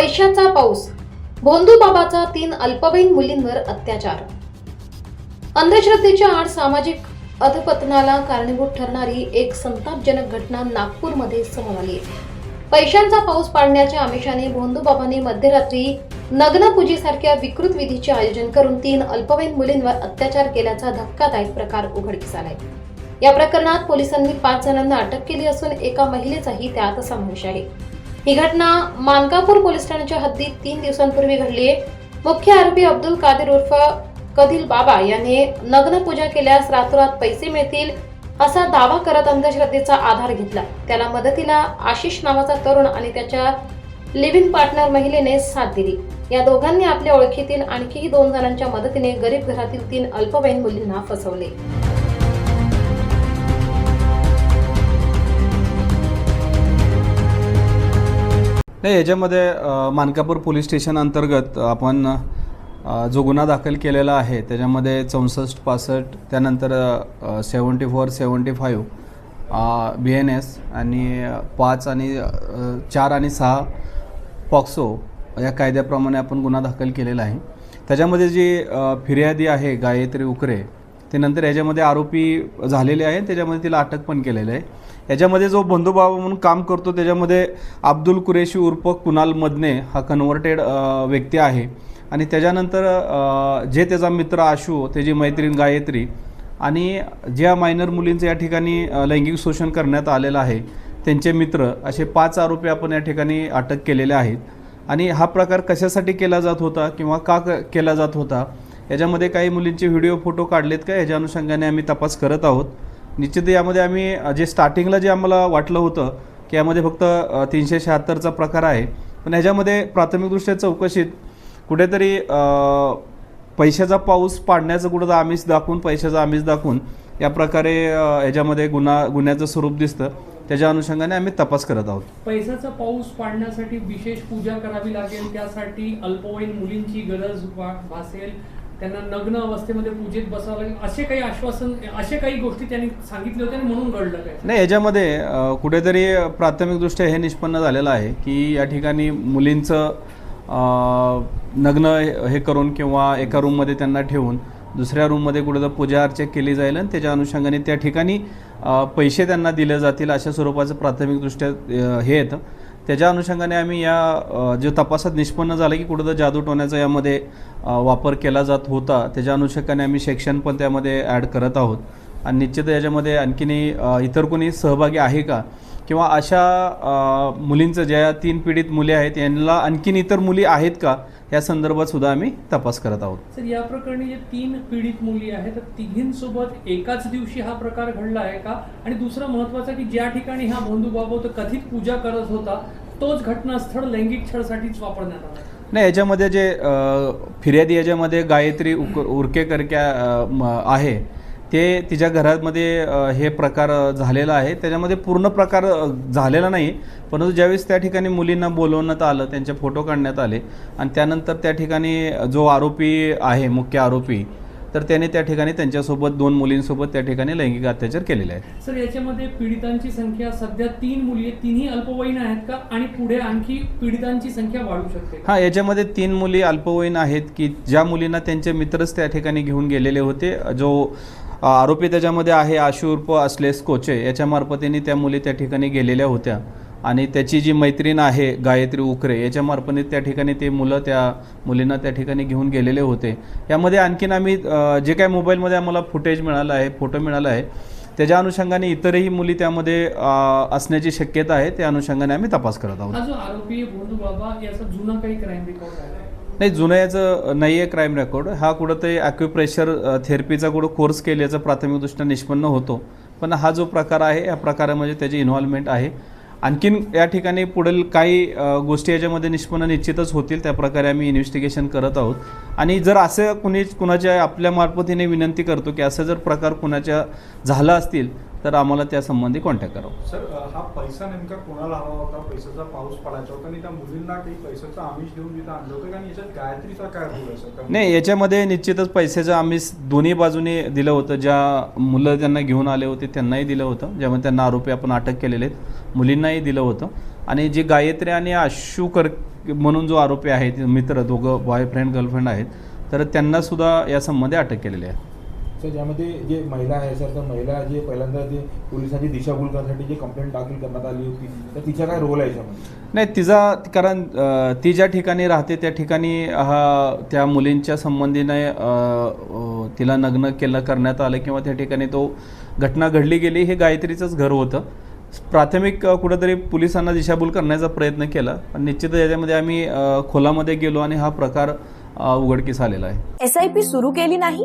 पैशाचा पाऊस. भोंदू बाबाचा तीन अल्पवयीन मुलींवर अत्याचार. अंधश्रद्धेच्या आड सामाजिक अधपतनाला कारणीभूत ठरणारी एक संतापजनक घटना नागपूरमध्ये समोर आली. पैशांचा पाऊस पाडण्याच्या आमिषाने भोंदूबाबांनी मध्यरात्री नग्नपूजेसारख्या विकृत विधीचे आयोजन करून तीन अल्पवयीन मुलींवर अत्याचार केल्याचा धक्कादायक प्रकार उघडकीस आलाय. या प्रकरणात पोलिसांनी पाच जणांना अटक केली असून एका महिलेचाही त्यात समावेश आहे. ही घटना मानकापूर पोलीस ठाण्याच्या हद्दीत तीन दिवसांपूर्वी घडली. आहे मुख्य आरोपी अब्दुल कादिर उर्फ कधील बाबा याने नग्न पूजा केल्यास रातोरात पैसे मिळतील असा दावा करत अंधश्रद्धेचा आधार घेतला. त्याला मदतीला आशिष नावाचा तरुण आणि त्याच्या लिव्हिंग पार्टनर महिलेने साथ दिली. या दोघांनी आपल्या ओळखीतील आणखीही दोन जणांच्या मदतीने गरीब घरातील तीन अल्पवयीन मुलींना फसवले. नाही याच्यामध्ये मानकापूर पोलीस स्टेशन अंतर्गत आपण जो गुन्हा दाखल केलेला आहे त्याच्यामध्ये चौसष्ट पासष्ट त्यानंतर seventy four seventy five B N S आणि पाच आणि चार आणि सहा पॉक्सो या कायद्याप्रमाणे आपण गुन्हा दाखल केलेला आहे. त्याच्यामध्ये जी फिर्यादी आहे गायत्री उकरे ते नंतर याच्यामध्ये आरोपी झालेले आहे त्याच्यामध्ये तिला अटक पण केलेलं आहे. याच्यामध्ये जो बंधुबाबा म्हणून काम करतो त्याच्यामध्ये अब्दुल कुरेशी उर्फ कुणाल मदने हा कन्व्हर्टेड व्यक्ती आहे. आणि त्याच्यानंतर जे त्याचा मित्र आशू त्याची मैत्रीण गायत्री आणि ज्या मायनर मुलींचं या ठिकाणी लैंगिक शोषण करण्यात आलेलं आहे त्यांचे मित्र असे पाच आरोपी आपण या ठिकाणी अटक केलेले आहेत. आणि हा प्रकार कशासाठी केला जात होता किंवा का क- केला जात होता? याच्यामध्ये काही मुलींचे व्हिडिओ फोटो काढलेत का? याच्या अनुषंगाने आम्ही तपास करत आहोत. निश्चित यामध्ये आम्ही जे स्टार्टिंगला जे आम्हाला वाटलं होतं की यामध्ये फक्त तीनशे शहात्तरचा प्रकार आहे. पण ह्याच्यामध्ये प्राथमिकदृष्ट्या चौकशीत कुठेतरी पैशाचा पाऊस पाडण्याचं कुठं आमिष दाखवून पैशाचा आमिष दाखवून या प्रकारे याच्यामध्ये गुन्हा गुन्ह्याचं स्वरूप दिसतं. त्याच्या अनुषंगाने आम्ही तपास करत आहोत. पैशाचा पाऊस पाडण्यासाठी विशेष पूजा करावी लागेल. त्यासाठी अल्पवयीन मुलींची गरज भासेल. त्यांना नग्न अवस्थेमध्ये पूजेत बसावं लागेल. असे काही आश्वासन असे काही गोष्टी त्यांनी सांगितले होते म्हणून घडलं काय? नाही याच्यामध्ये कुठेतरी प्राथमिकदृष्ट्या हे निष्पन्न झालेलं आहे की या ठिकाणी मुलींचं नग्न हे करून किंवा एका रूममध्ये त्यांना ठेवून दुसऱ्या रूममध्ये कुठं पूजा अर्चा केली जाईल आणि त्याच्या अनुषंगाने त्या ठिकाणी पैसे त्यांना दिले जातील अशा स्वरूपाचं प्राथमिकदृष्ट्या हे येतं. त्याच्या अनुषंगाने आम्ही या जे तपासात निष्पन्न झालं की कुठं जादू टोण्याचा यामध्ये वापर केला जात होता त्याच्या अनुषंगाने आम्ही सेक्शन पण त्यामध्ये ॲड करत आहोत. आणि निश्चित याच्यामध्ये आणखीनही इतर कोणी सहभागी आहे का? किंवा अशा मुलींचं ज्या तीन पीडित मुली आहेत यांना आणखीन इतर मुली आहेत का? या संदर्भात सुद्धा आम्ही तपास करत आहोत. सर या प्रकरणी जे तीन पीडित मुली आहेत तर तिघींसोबत एकाच दिवशी हा प्रकार घडला आहे का? आणि दुसरं महत्वाचं की ज्या ठिकाणी हा बंधू बाबा कथित पूजा करत होता तोच घटनास्थळ लैंगिक छळसाठीच वापरण्यात आला. नाही याच्यामध्ये जे फिर्यादी याच्यामध्ये गायत्री उक उरकेकर आहे ते तिच्या घरामध्ये हे प्रकार झालेला आहे. त्याच्यामध्ये पूर्ण प्रकार झालेला नाही. परंतु ज्यावेळेस त्या ठिकाणी मुलींना बोलवण्यात आलं त्यांचे फोटो काढण्यात आले आणि त्यानंतर त्या ठिकाणी जो आरोपी आहे मुख्य आरोपी तर त्याने त्या ठिकाणी त्यांच्यासोबत दोन मुलींसोबत त्या ठिकाणी लैंगिक अत्याचार केलेले आहेत. सर याच्यामध्ये पीडितांची संख्या सध्या तीन मुली आहेत. तिन्ही अल्पवयीन आहेत का? आणि पुढे आणखी पीडितांची संख्या वाढू शकते? हां याच्यामध्ये तीन मुली अल्पवयीन आहेत की ज्या मुलींना त्यांचे मित्रच त्या ठिकाणी घेऊन गेलेले होते. जो आरोपी त्याच्यामध्ये आहे आशुर्प असलेस कोचे. याच्या मार्फतीने त्या मुली त्या ठिकाणी गेलेल्या होत्या. आणि त्याची जी मैत्रीण आहे गायत्री उखरे याच्या मार्फतीने त्या ठिकाणी ते मुलं त्या मुलींना त्या ठिकाणी घेऊन गेलेले होते. यामध्ये आणखीन आम्ही जे काय मोबाईलमध्ये आम्हाला फुटेज मिळालं आहे फोटो मिळाला आहे त्याच्या अनुषंगाने इतरही मुली त्यामध्ये असण्याची शक्यता आहे. त्या अनुषंगाने आम्ही तपास करत आहोत. नाही जुनं याचं नाही आहे क्राईम रेकॉर्ड हा कुठं ते ॲक्युप्रेशर थेरपीचा कुठं कोर्स केल्याचा प्राथमिकदृष्ट्या निष्पन्न होतो. पण हा जो प्रकार आहे या प्रकारामध्ये त्याची इन्व्हॉल्वमेंट आहे. आणखीन या ठिकाणी पुढील काही गोष्टी याच्यामध्ये निष्पन्न निश्चितच होतील त्या प्रकारे आम्ही इन्व्हेस्टिगेशन करत आहोत. आणि जर असं कुणी कुणाच्या आपल्या मार्फतीने विनंती करतो की असं जर प्रकार कुणाच्या झाला असतील तर आम्हाला त्या संबंधी कॉन्टॅक्ट करावं सर हा पैसा नेमका कोणाला हवा होता? पैशाचा पाऊस पडायचा होता. आणि त्या मुलींना काही पैशाचं आमिष देऊन तिथं आणलं होतं आणि याच्यात गायत्रीचा काय रोल नाही याच्यामध्ये निश्चितच पैशाचं आम्ही दोन्ही बाजूने दिलं होतं. ज्या मुलं त्यांना घेऊन आले होते त्यांनाही दिलं होतं. ज्यामध्ये त्यांना आरोपी आपण अटक केलेले आहेत मुलींनाही दिलं होतं. आणि जे गायत्री आणि आशू कर म्हणून जो आरोपी आहे ते मित्र दोघं बॉयफ्रेंड गर्लफ्रेंड आहेत तर त्यांना सुद्धा या संबंधी अटक केलेली आहे. सर ज्यामध्ये जे महिला आहे सर तर महिला जे पहिल्यांदा जे पोलिसांची दिशाभूल करण्यासाठी जी कंप्लेंट दाखल करण्यात आली होती तर तिचा काय रोल आहे याच्यामध्ये? नाही तिचा कारण ती ज्या ठिकाणी राहते त्या ठिकाणी हा त्या मुलींच्या संबंधीने तिला नग्न केलं करण्यात आलं किंवा त्या ठिकाणी तो घटना घडली गेली हे गायत्रीचंच घर होतं. प्राथमिक कुठंतरी पोलिसांना दिशाभूल करण्याचा प्रयत्न केला पण निश्चितच याच्यामध्ये आम्ही खोलामध्ये गेलो आणि हा प्रकार उघडकीस आलेला आहे. एस आय पी सुरू केली नाही?